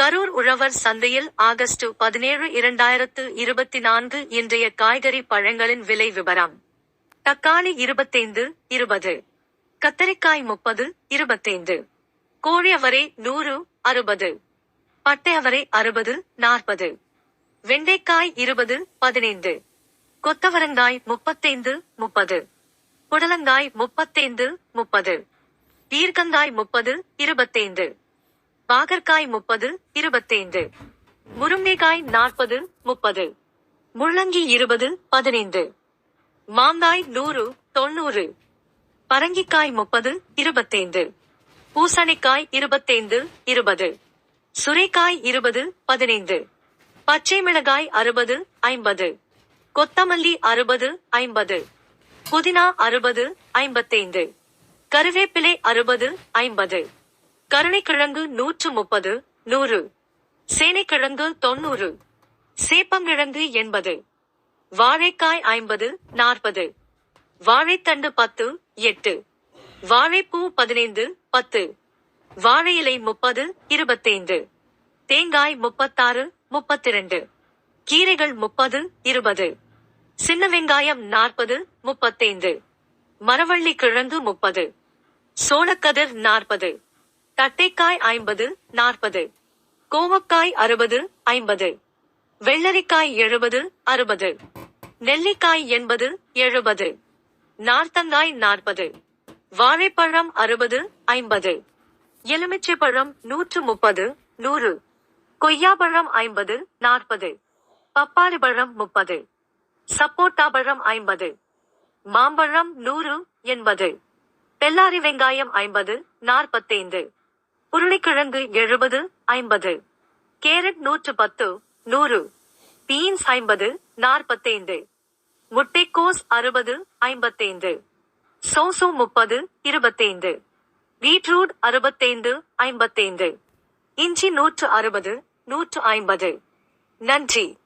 கரூர் உழவர் சந்தையில் ஆகஸ்ட் பதினேழு இரண்டாயிரத்து இருபத்தி நான்கு இன்றைய காய்கறி பழங்களின் விலை விவரம் தக்காளி இருபத்தைந்து இருபது. கத்தரிக்காய் முப்பது இருபத்தைந்து. கோழியவரை நூறு அறுபது. பட்டையவரை அறுபது நாற்பது. வெண்டைக்காய் இருபது பதினைந்து. கொத்தவரங்காய் முப்பத்தைந்து முப்பது. புடலங்காய் முப்பத்தைந்து முப்பது. ஈர்க்கங்காய் முப்பது இருபத்தைந்து. பாகற்காய் முப்பது இருபத்தைந்து. முருங்கைக்காய் நாற்பது முப்பது. முள்ளங்கி இருபது பதினைந்து. மாங்காய் நூறு தொண்ணூறு. பரங்கிக்காய் முப்பது இருபத்தைந்து. பூசணிக்காய் இருபத்தைந்து இருபது. சுரைக்காய் இருபது பதினைந்து. பச்சை மிளகாய் அறுபது ஐம்பது. கொத்தமல்லி அறுபது ஐம்பது. புதினா அறுபது ஐம்பத்தைந்து. கருவேப்பிலை அறுபது ஐம்பது. கருணைக்கிழங்கு நூற்று முப்பது நூறு. சேனைக்கிழங்கு தொண்ணூறு சேப்பங்கிழங்கு எண்பது. வாழைக்காய் ஐம்பது நாற்பது. வாழைத்தண்டு பத்து எட்டு. வாழைப்பூ பதினைந்து பத்து. வாழை இலை முப்பது இருபத்தைந்து. தேங்காய் முப்பத்தாறு முப்பத்திரண்டு. கீரைகள் முப்பது இருபது. சின்ன வெங்காயம் நாற்பது முப்பத்தைந்து. மரவள்ளி கிழங்கு முப்பது. சோளக்கதிர் நாற்பது. தட்டைக்காய் ஐம்பது நாற்பது. கோவக்காய் அறுபது ஐம்பது. வெள்ளரிக்காய் எழுபது அறுபது. நெல்லிக்காய் எண்பது எழுபது. நார்த்தங்காய் நாற்பது. வாழைப்பழம் அறுபது ஐம்பது. எலுமிச்சை பழம் நூற்று முப்பது நூறு. கொய்யாப்பழம் ஐம்பது நாற்பது. பப்பாளி பழம் முப்பது. சப்போட்டா பழம் ஐம்பது. மாம்பழம் நூறு எண்பது. பெல்லாரி வெங்காயம் ஐம்பது நாற்பத்தைந்து. உருளைக்கிழங்கு எழுபது ஐம்பது. கேரட் நூற்று பத்து நூறு. பீன்ஸ் ஐம்பது நாற்பத்தைந்து. முட்டைக்கோஸ் அறுபது ஐம்பத்தைந்து. சோசோ முப்பது இருபத்தைந்து. பீட்ரூட் அறுபத்தைந்து ஐம்பத்தைந்து. இஞ்சி நூற்று அறுபது நூற்று ஐம்பது. நன்றி.